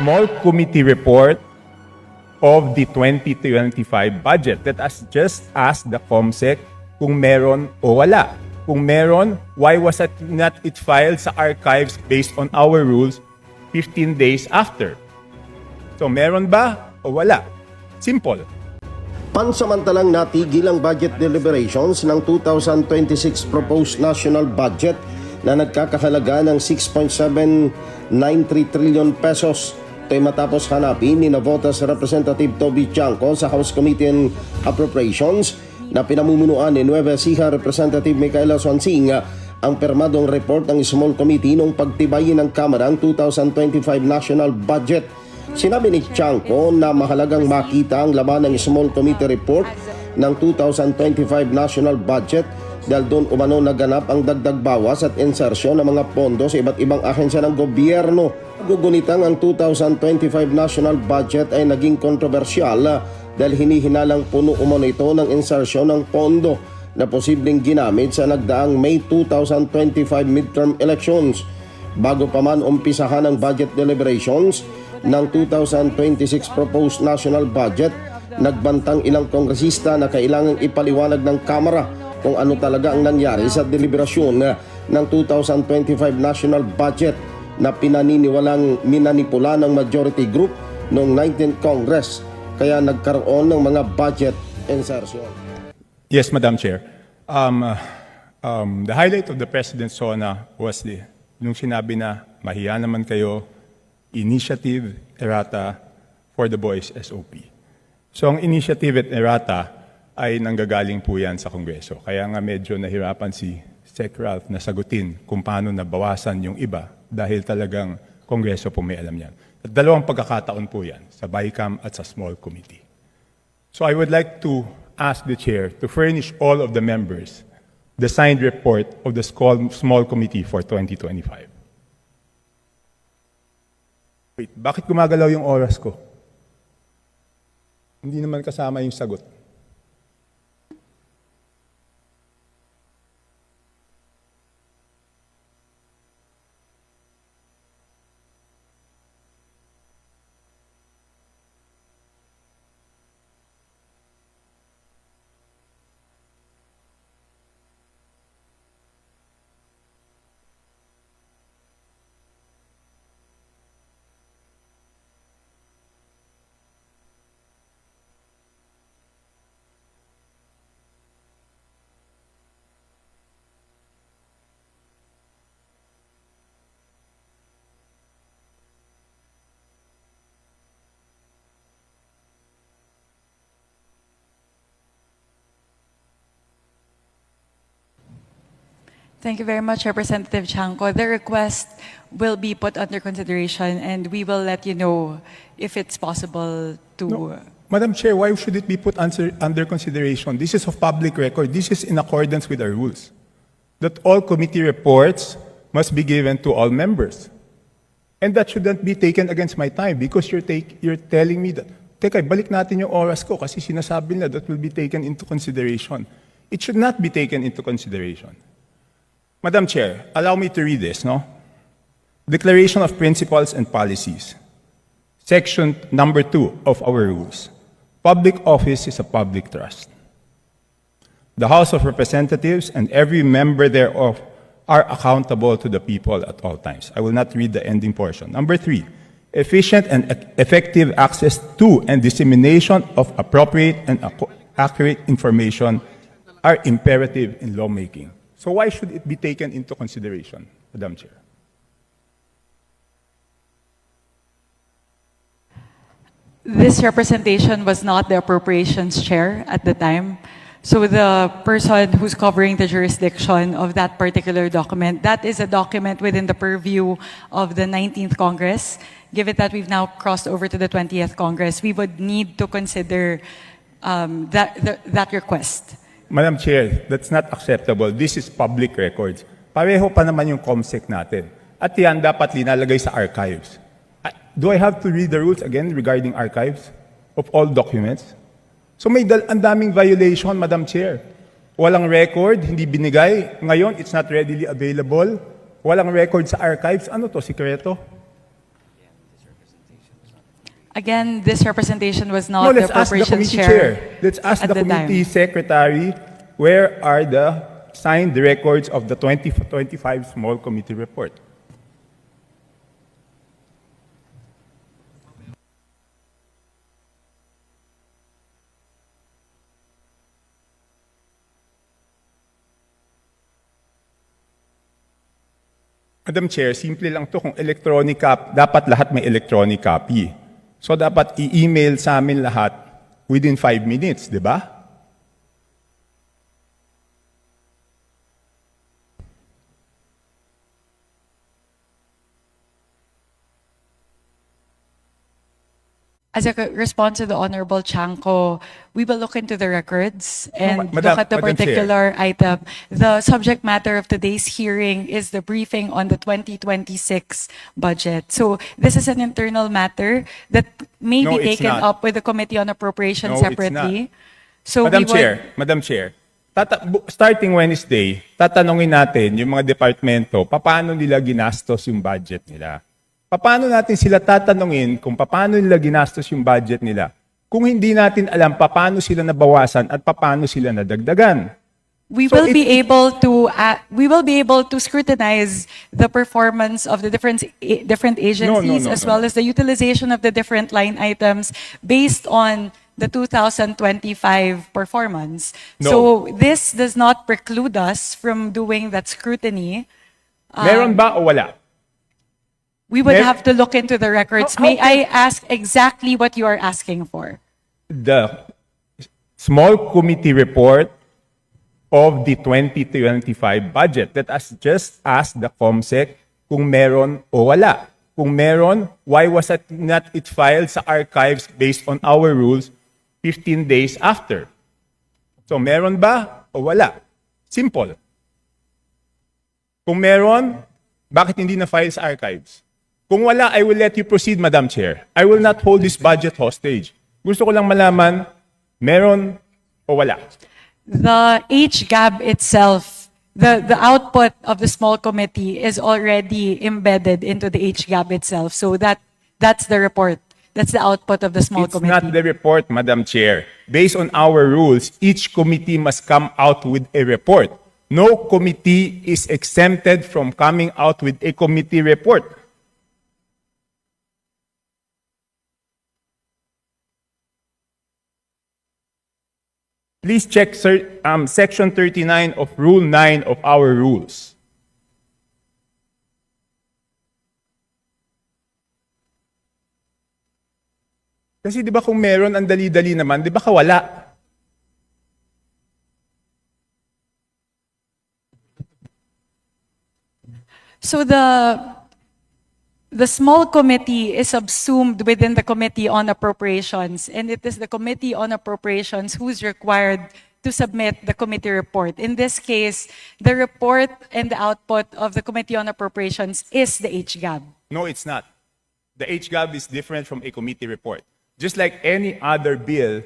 small committee report of the 2025 budget. Let us just ask the COMSEC kung meron o wala. Kung meron, why was it not it filed sa archives based on our rules 15 days after? So meron ba o wala? Simple. Pansamantalang natigil ang budget deliberations ng 2026 proposed national budget na nagkakahalaga ng 6.793 trillion pesos. Ay matapos hanapin ni Navotas Representative Toby Chanco sa House Committee on Appropriations na pinamumunuan ni Nueva Ecija Representative Micaela Swansing ang permadong report ng Small Committee nung pagtibayin ng Kamara ang 2025 national budget. Sinabi ni Chanco na mahalagang makita ang laman ng Small Committee Report ng 2025 National Budget dahil doon umano naganap ang dagdag bawas at insersyon ng mga pondo sa iba't ibang ahensya ng gobyerno. Gugunitang ang 2025 National Budget ay naging kontrobersyal dahil hinihinalang puno umano ito ng insersyon ng pondo na posibleng ginamit sa nagdaang May 2025 midterm elections. Bago pa man umpisahan ang budget deliberations ng 2026 proposed national budget, nagbantang ilang kongresista na kailangang ipaliwanag ng Kamara kung ano talaga ang nangyari sa deliberasyon ng 2025 national budget na pinaniniwalang minanipula ng majority group noong 19th Congress kaya nagkaroon ng mga budget insertion. Yes, Madam Chair. Um, uh, um, the highlight of the President's SONA was the, nung sinabi na mahiya naman kayo, initiative errata for the boys SOP. So ang initiative at errata ay nanggagaling po yan sa Kongreso. Kaya nga medyo nahirapan si Sec Ralph na sagutin kung paano nabawasan yung iba dahil talagang Kongreso po may alam yan. At dalawang pagkakataon po yan, sa BICAM at sa Small Committee. So I would like to ask the chair to furnish all of the members the signed report of the small, committee for 2025. Wait, bakit gumagalaw yung oras ko? Hindi naman kasama yung sagot. Thank you very much, Representative Chanco. The request will be put under consideration and we will let you know if it's possible to. No. Madam Chair, why should it be put under, under consideration? This is of public record. This is in accordance with our rules. That all committee reports must be given to all members. And that shouldn't be taken against my time because you're, take, you're telling me that, teka, balik natin yung oras ko kasi sinasabi na that will be taken into consideration. It should not be taken into consideration. Madam Chair, allow me to read this, no? Declaration of Principles and Policies. Section number two of our rules. Public office is a public trust. The House of Representatives and every member thereof are accountable to the people at all times. I will not read the ending portion. Number three, efficient and effective access to and dissemination of appropriate and accurate information are imperative in lawmaking. So why should it be taken into consideration, Madam Chair? This representation was not the appropriations chair at the time. So the person who's covering the jurisdiction of that particular document, that is a document within the purview of the 19th Congress. Given that we've now crossed over to the 20th Congress, we would need to consider um, that, the- that request. Madam Chair, that's not acceptable. This is public records. Pareho pa naman yung COMSEC natin. At yan dapat linalagay sa archives. Do I have to read the rules again regarding archives of all documents? So may dal- ang daming violation, Madam Chair. Walang record, hindi binigay. Ngayon, it's not readily available. Walang record sa archives. Ano to, sikreto? Again, this representation was No, not ask the committee chair. chair. Let's ask the the time. committee secretary, where are the signed records of the 2025 small committee report? Madam Chair, simple lang to kung electronic copy, dapat lahat may electronic copy. So dapat i-email sa amin lahat within 5 minutes, di ba? As a response to the Honorable Chanko, we will look into the records and ma- Madam- look at the Madam Chair. particular item. The subject matter of today's hearing is the briefing on the 2026 budget. So this is an internal matter that may No, be it's taken not. up with the Committee on Appropriations No, it's separately. So Madam we would- Chair, Madam Chair, tata- bu- starting Wednesday, tatanungin natin yung mga departamento, paano nila ginastos yung budget nila. Paano natin sila tatanungin kung paano nila ginastos yung budget nila kung hindi natin alam paano sila nabawasan at paano sila nadagdagan. We So will it- be able to uh, we will be able to scrutinize the performance of the different a- different agencies no, as no, well as the utilization of the different line items based on the 2025 performance. No. So this does not preclude us from doing that scrutiny. Meron ba o wala? We would Mer- have to look into the records. How- how May I ask exactly what you are asking for? the small committee report of the 2025 budget that has just asked the COMSEC kung meron o wala. Kung meron, why was it not it filed sa archives based on our rules 15 days after? So meron ba o wala? Simple. Kung meron, bakit hindi na file sa archives? Kung wala, I will let you proceed, Madam Chair. I will not hold this budget hostage. Gusto ko lang malaman, meron o wala. The HGAB itself, the, the output of the small committee is already embedded into the HGAB itself. So that, that's the report. That's the output of the small It's committee. not the report, Madam Chair. Based on our rules, each committee must come out with a report. No committee is exempted from coming out with a committee report. Please check um, Section 39 of Rule 9 of our rules. Kasi di ba kung meron, ang dali-dali naman, di ba kawala? So the, the small committee is subsumed within the Committee on Appropriations, and it is the Committee on Appropriations who's required to submit the committee report. In this case, the report and the output of the Committee on Appropriations is the HGAB. No, it's not. The HGAB is different from a committee report. Just like any other bill,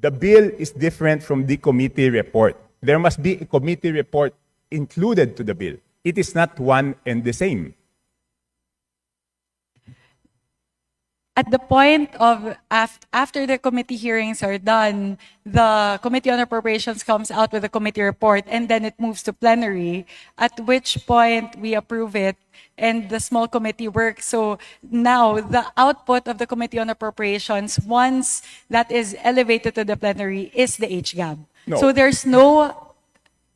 the bill is different from the committee report. There must be a committee report included to the bill. It is not one and the same. At the point of af- after the committee hearings are done, the Committee on Appropriations comes out with a committee report and then it moves to plenary, at which point we approve it and the small committee works. So now the output of the Committee on Appropriations, once that is elevated to the plenary, is the HGAB. No. So there's no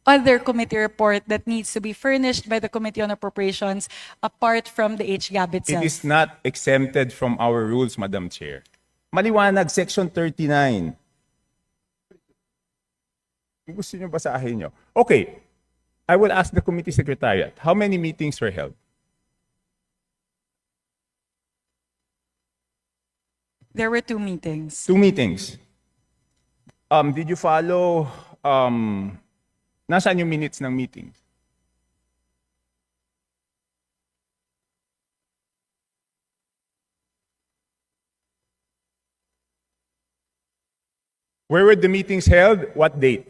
other committee report that needs to be furnished by the Committee on Appropriations apart from the HGAB It itself. is not exempted from our rules, Madam Chair. Maliwanag, Section 39. Kung Gusto niyo basahin niyo? Okay. I will ask the committee secretariat, how many meetings were held? There were two meetings. Two meetings. Um, did you follow, um, nasaan yung minutes ng meetings? Where were the meetings held? What date?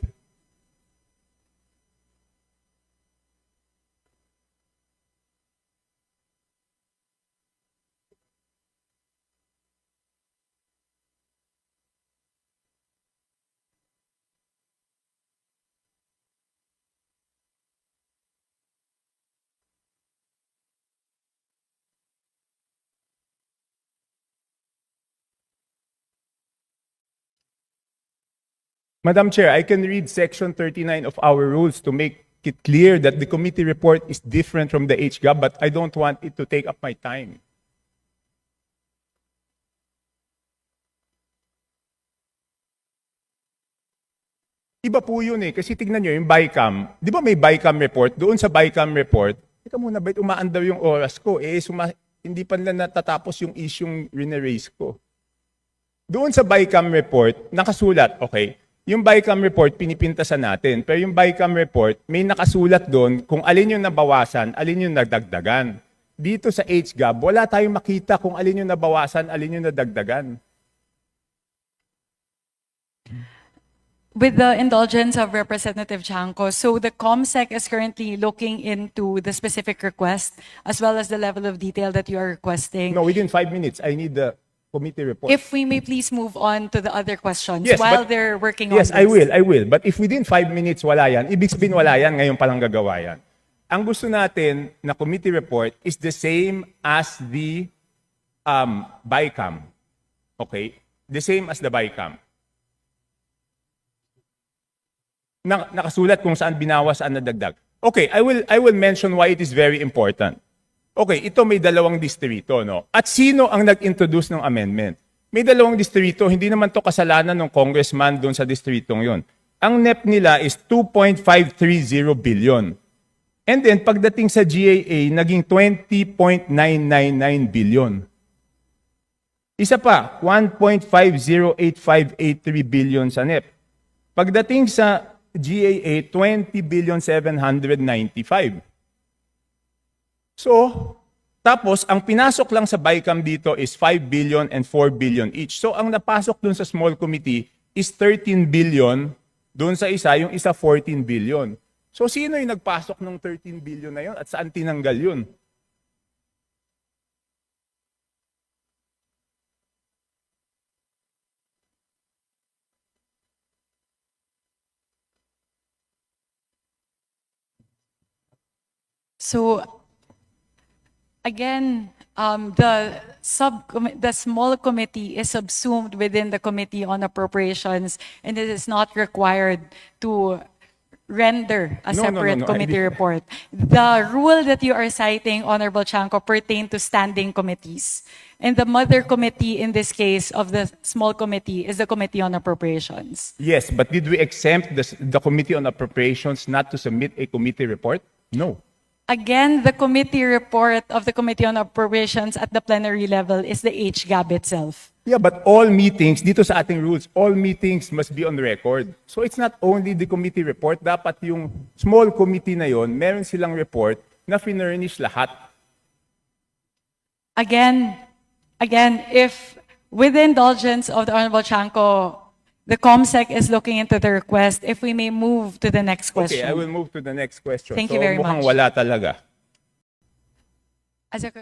Madam Chair, I can read section 39 of our rules to make it clear that the committee report is different from the HGAB, but I don't want it to take up my time. Iba po yun eh. Kasi tignan nyo, yung BICAM, di ba may BICAM report? Doon sa BICAM report, teka muna, ba't umaandar yung oras ko? Eh, suma- hindi pa nila natatapos yung isyong rineraise ko. Doon sa BICAM report, nakasulat, okay, yung BICAM report, pinipintasan natin. Pero yung BICAM report, may nakasulat doon kung alin yung nabawasan, alin yung nagdagdagan. Dito sa HGAB, wala tayong makita kung alin yung nabawasan, alin yung nadagdagan. With the indulgence of Representative Chanco, so the COMSEC is currently looking into the specific request as well as the level of detail that you are requesting. No, within five minutes, I need the committee report. If we may please move on to the other questions Yes, while but- they're working Yes, on this. I will, I will. But if within five minutes wala yan, ibig sabihin wala yan, ngayon palang gagawa yan. Ang gusto natin na committee report is the same as the um, BICAM. Okay? The same as the BICAM. Na, nakasulat kung saan binawas, saan nadagdag. Okay, I will, I will mention why it is very important. Okay, ito may dalawang distrito, no? At sino ang nag-introduce ng amendment? May dalawang distrito, hindi naman to kasalanan ng congressman doon sa distritong yon. Ang NEP nila is 2.530 billion. And then, pagdating sa GAA, naging 20.999 billion. Isa pa, 1.508583 billion sa NEP. Pagdating sa GAA, 20 billion 795. So, tapos ang pinasok lang sa BICAM dito is 5 billion and 4 billion each. So, ang napasok dun sa small committee is 13 billion, dun sa isa, yung isa 14 billion. So, sino yung nagpasok ng 13 billion na yun at saan tinanggal yun? So, again, um, the sub, the small committee is subsumed within the Committee on Appropriations, and it is not required to render a No, no, no, separate no, I committee did- report. The rule that you are citing, Honorable Chanco, pertain to standing committees. And the mother committee in this case of the small committee is the Committee on Appropriations. Yes, but did we exempt the, the Committee on Appropriations not to submit a committee report? No. Again, the committee report of the Committee on Appropriations at the plenary level is the HGAB itself. Yeah, but all meetings, dito sa ating rules, all meetings must be on record. So it's not only the committee report, dapat yung small committee na yon, meron silang report na finurnish lahat. Again, again, if with the indulgence of the Honorable Chanco, the COMSEC is looking into the request, if we may move to the next Okay, I will question. move to the next question. Thank so, you very much. wala talaga. As a,